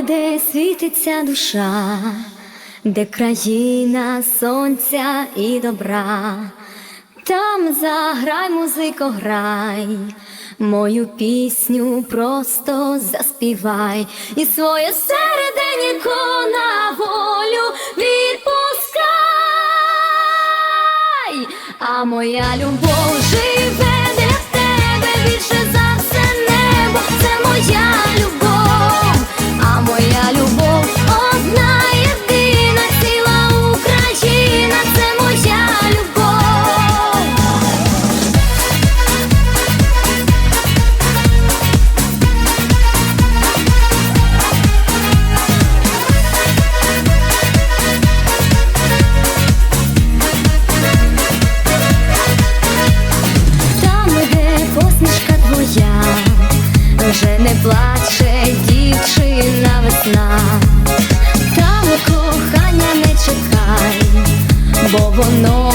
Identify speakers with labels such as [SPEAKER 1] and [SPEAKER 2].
[SPEAKER 1] Де світиться душа, де країна сонця і добра, там заграй, музико, грай, мою пісню просто заспівай. І своє середенько на волю відпускай, а моя любов живе не плаче дівчина весна, там кохання не чекай, бо воно